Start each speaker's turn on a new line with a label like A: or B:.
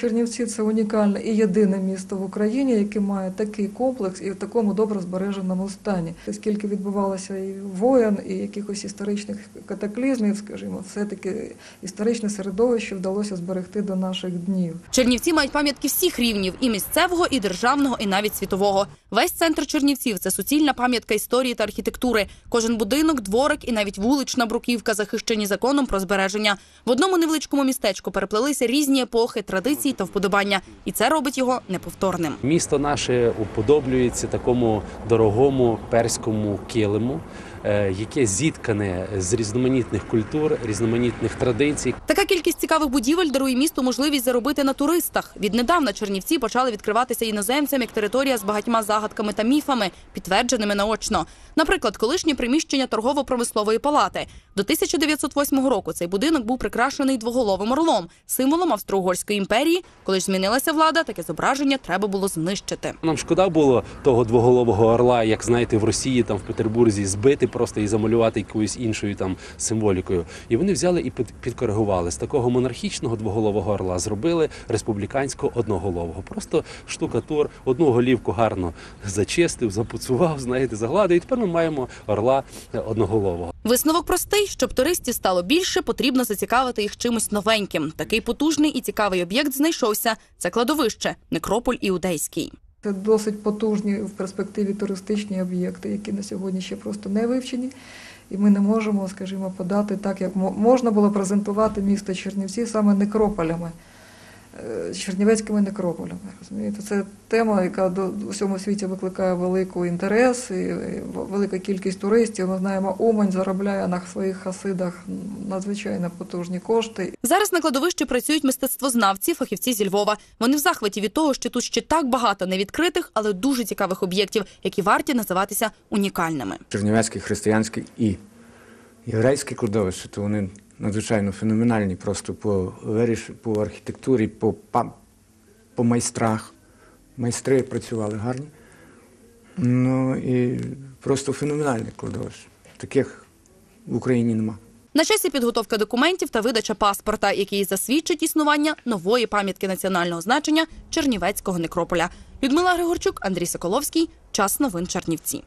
A: Чернівці це унікальне і єдине місто в Україні, яке має такий комплекс і в такому добре збереженому стані. Скільки відбувалося і воєн, і якихось історичних катаклізмів, скажімо, все-таки історичне середовище вдалося зберегти до наших днів.
B: Чернівці мають пам'ятки всіх рівнів і місцевого, і державного, і навіть світового. Весь центр Чернівців це суцільна пам'ятка історії та архітектури. Кожен будинок, дворик і навіть вулична бруківка захищені законом про збереження. В одному невеличкому містечку переплелися різні епохи, традиції та вподобання, і це робить його неповторним.
C: Місто наше уподоблюється такому дорогому перському килиму, яке зіткане з різноманітних культур, різноманітних традицій.
B: Така кількість цікавих будівель дарує місту можливість заробити на туристах. Віднедавна Чернівці почали відкриватися іноземцям як територія з багатьма загадками та міфами, підтвердженими наочно. Наприклад, колишнє приміщення торгово-промислової палати. До 1908 року цей будинок був прикрашений двоголовим орлом, символом Австро-Угорської імперії. Коли ж змінилася влада, таке зображення треба було знищити.
C: Нам шкода було того двоголового орла, як знаєте, в Росії, там в Петербурзі, збити просто і замалювати якоюсь іншою там символікою. І вони взяли і під- підкоригували з такого монархічного двоголового орла, зробили республіканського одноголового. Просто штукатур, одну голівку гарно зачистив, запуцував, знаєте, загладив. І тепер ми маємо орла е, одноголового.
B: Висновок простий: щоб туристів стало більше, потрібно зацікавити їх чимось новеньким. Такий потужний і цікавий об'єкт знайшовся. Це кладовище, некрополь іудейський.
A: Це досить потужні в перспективі туристичні об'єкти, які на сьогодні ще просто не вивчені. І ми не можемо, скажімо, подати так, як мо- можна було презентувати місто Чернівці саме некрополями, чернівецькими некрополями. Розумієте, це тема, яка до всьому світі викликає великий інтерес, і і велика кількість туристів. Ми знаємо, Умань заробляє на своїх хасидах надзвичайно потужні кошти.
B: Зараз на кладовищі працюють мистецтвознавці, фахівці зі Львова. Вони в захваті від того, що тут ще так багато невідкритих, але дуже цікавих об'єктів, які варті називатися унікальними.
D: чернівецьке, християнське і єврейське кладовище, то вони надзвичайно феноменальні просто по виріш, по архітектурі, по, по майстрах. Майстри працювали гарні. Ну і просто феноменальне кладовище. Таких в Україні нема.
B: На часі підготовка документів та видача паспорта, який засвідчить існування нової пам'ятки національного значення Чернівецького некрополя. Людмила Григорчук, Андрій Соколовський. Час новин Чернівці.